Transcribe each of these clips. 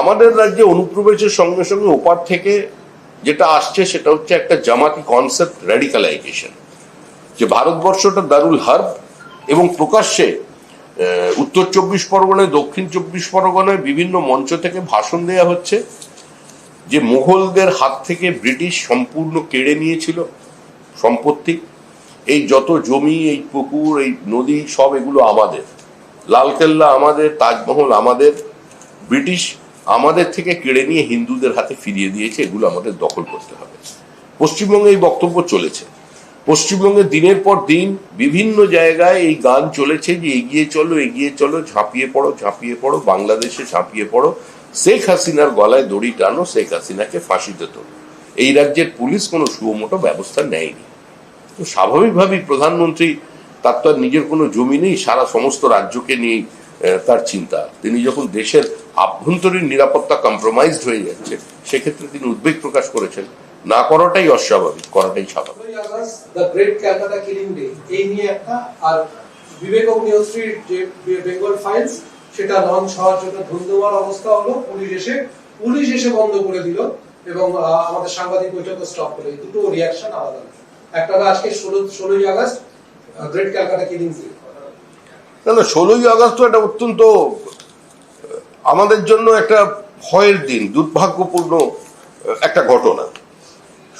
আমাদের রাজ্যে অনুপ্রবেশের সঙ্গে সঙ্গে ওপার থেকে যেটা আসছে সেটা হচ্ছে একটা জামাতি কনসেপ্ট র্যাডিকালাইজেশন যে ভারতবর্ষটা দারুল হার্ব এবং প্রকাশ্যে উত্তর চব্বিশ পরগনায়, দক্ষিণ চব্বিশ পরগনায় বিভিন্ন মঞ্চ থেকে ভাষণ দেওয়া হচ্ছে, যে মুঘলদের হাত থেকে ব্রিটিশ সম্পূর্ণ কেড়ে নিয়েছিল সম্পত্তি। এই যত জমি, এই পুকুর, এই নদী সব এগুলো আমাদের। লালকেল্লা আমাদের, তাজমহল আমাদের। ব্রিটিশ আমাদের থেকে কেড়ে নিয়ে হিন্দুদের হাতে ফিরিয়ে দিয়েছে, এগুলো আমাদের দখল করতে হবে। পশ্চিমবঙ্গে এই বক্তব্য চলেছে। পশ্চিমবঙ্গে দিনের পর দিন বিভিন্ন জায়গায় এই গান চলেছে যে এগিয়ে চলো এগিয়ে চলো, ঝাঁপিয়ে পড়ো ঝাঁপিয়ে পড়ো, বাংলাদেশে ঝাঁপিয়ে পড়ো। শেখ হাসিনার গলায় দড়ি টানো, শেখ হাসিনাকে ফাঁসিতে তোলো। এই রাজ্যের পুলিশ কোনো সুমোটো ব্যবস্থা নেয়নি। তো স্বাভাবিকভাবেই প্রধানমন্ত্রী তার তো আর নিজের কোনো জমি নেই, সারা সমস্ত রাজ্যকে নিয়ে তার চিন্তা। তিনি যখন দেশের আভ্যন্তরীণ নিরাপত্তা কম্প্রোমাইজড হয়ে যাচ্ছে সেক্ষেত্রে তিনি উদ্বেগ প্রকাশ করেছেন। না করাটাই অস্বাভাবিক, করাটাই স্বাভাবিক। একটা বিবেক যে বেঙ্গল ফাইলস সেটা লঞ্চ হওয়ার জন্য ধুন্ধুমার অবস্থা হলো, পুলিশ এসে পুলিশ এসে বন্ধ করে দিল, এবং আমাদের সাংবাদিক বৈঠক স্টপ করে দুটো রিয়াকশন আলাদা। একটা আজকে ষোলো, ষোলোই আগস্ট গ্রেট ক্যালকাটা কিলিং না ষোলোই আগস্ট একটা অত্যন্ত, আমাদের জন্য একটা ভয়ের দিন, দুর্ভাগ্যপূর্ণ একটা ঘটনা।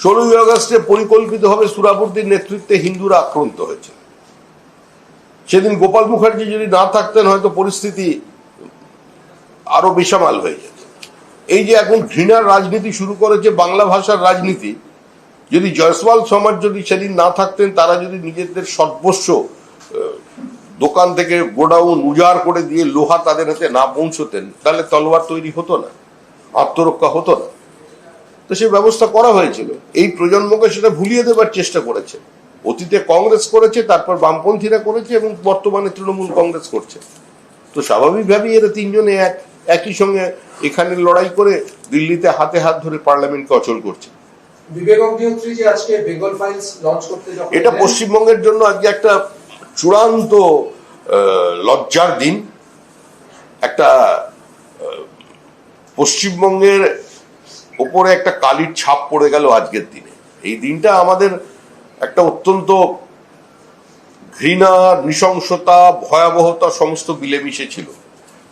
ষোলোই আগস্টে পরিকল্পিতভাবে সুরাবর্তীর নেতৃত্বে হিন্দুরা আক্রান্ত হয়েছে। সেদিন গোপাল মুখার্জি যদি না থাকতেন, হয়তো পরিস্থিতি আরও বেসামাল হয়ে যেত। এই যে এখন ঘৃণার রাজনীতি শুরু করেছে, বাংলা ভাষার রাজনীতি, যদি জয়সওয়াল সমাজ যদি সেদিন না থাকতেন, তারা যদি নিজেদের সর্বস্ব দোকান থেকে গোডাউন উজাড় করে দিয়ে লোহা তাদের হাতে না পৌঁছতেন তাহলে তলোয়ার তৈরি হতো না আত্মরক্ষা হতো না। তো সে ব্যবস্থা করা হয়েছিল। এই প্রজন্মকে সেটা ভুলিয়ে দেবার চেষ্টা করেছে। অতীতে কংগ্রেস করেছে তারপর বামপন্থীরা করেছে এবং বর্তমানে তৃণমূল কংগ্রেস করছে। তো স্বাভাবিকভাবেই এরা তিনজনে এক একই সঙ্গে এখানে লড়াই করে দিল্লিতে হাতে হাত ধরে পার্লামেন্টকে অচল করছে। বিবেক অগ্নিহোত্রী যে আজকে বেঙ্গল ফাইলস লঞ্চ করতে এটা পশ্চিমবঙ্গের জন্য আজকে একটা চূড়ান্ত লজ্জার দিন। একটা পশ্চিমবঙ্গের ওপরে একটা কালির ছাপ পড়ে গেল আজকের দিনে। এই দিনটা আমাদের একটা অত্যন্ত ঘৃণা, নৃশংসতা, ভয়াবহতা সমস্ত মিলেমিশে ছিল।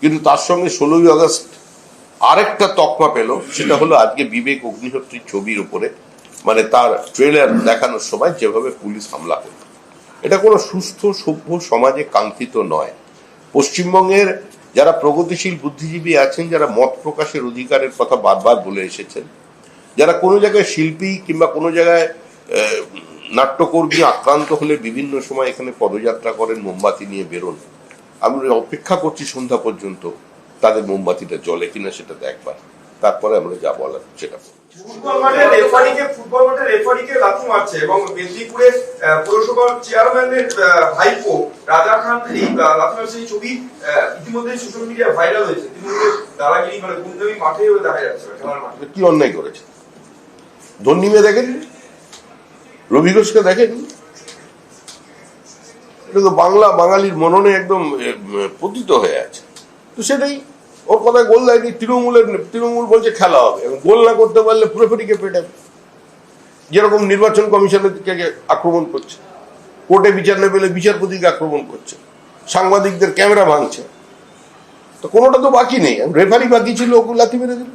কিন্তু তার সঙ্গে ষোলোই আগস্ট আরেকটা তকমা পেল, সেটা হলো আজকে বিবেক অগ্নিহোত্রীর ছবির উপরে। মানে তার ট্রেলার দেখানোর সময় যেভাবে পুলিশ হামলা করল। এটা কোনো সুস্থ, সভ্য সমাজে কাঙ্ক্ষিত নয়। পশ্চিমবঙ্গের যারা প্রগতিশীল বুদ্ধিজীবী আছেন, যারা মত প্রকাশের অধিকারের কথা বারবার বলে এসেছেন, যারা কোনো জায়গায় শিল্পী কিংবা কোনো জায়গায় নাট্যকর্মী আক্রান্ত হলে বিভিন্ন সময় এখানে পদযাত্রা করেন, মোমবাতি নিয়ে বেরোন। আমি অপেক্ষা করছি সন্ধ্যা পর্যন্ত তাদের মোমবাতিটা জ্বলে কিনা সেটা দেখবার। তারপরে আমরা যা বলার সেটা। ফুটবল মাঠে রেফারিকে, ফুটবল মাঠে রেফারিকে লাথি মারছে এবং পৌরসভার চেয়ারম্যানের ভাইপো রাজা খান এই লাথি মারছে এই ছবি ইতিমধ্যে সোশ্যাল মিডিয়া ভাইরাল হয়েছে। তৃণমূলের দাদাগিরি মানে মাঠে দেখা যাচ্ছে মাঠে। কি অন্যায় করেছে? ধন্যী মেয়ে দেখেন? রবি ঘোষকে দেখেন? এটা তো বাংলা, বাঙালির মননে একদম পতিত হয়ে আছে। তো সেটাই ওর কথায় গোল দেয়নি, তৃণমূলের তৃণমূল বলছে খেলা হবে। এবং গোল না করতে পারলে পুরোপুরিকে পেটাবে যেরকম নির্বাচন কমিশনের দিকে আক্রমণ করছে, কোর্টে বিচার না পেলে বিচারপতিকে আক্রমণ করছে, সাংবাদিকদের ক্যামেরা ভাঙছে। তো কোনোটা তো বাকি নেই। রেফারি বাকি ছিল, ওকে লাথি মেরে দিল।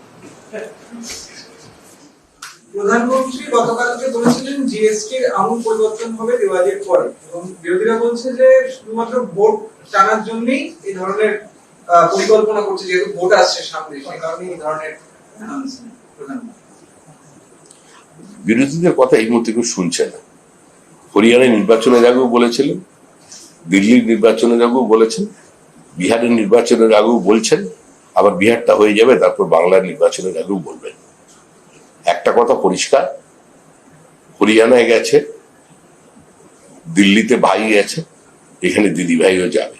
প্রধানমন্ত্রী গতকালকে বলেছিলেন জিএসটির আমূল পরিবর্তন হবে দেওয়ালির পরে। এবং বিরোধীরা বলছে যে শুধুমাত্র ভোট টানার জন্যই এই ধরনের পরিকল্পনা করছে, যেহেতু ভোট আসছে সামনে সেই কারণে এই ধরনের বিরোধীদের কথা এই মুহূর্তে কেউ শুনছে না। হরিয়ানায় নির্বাচনের আগেও বলেছিলেন দিল্লির নির্বাচনের আগেও বলেছেন, বিহারের নির্বাচনের আগেও বলছেন, আবার বিহারটা হয়ে যাবে, তারপর বাংলার নির্বাচনের আগেও বলবেন। একটা কথা পরিষ্কার, হরিয়ানায় গেছে, দিল্লিতে ভাই গেছে, এখানে দিদি ভাইও যাবে।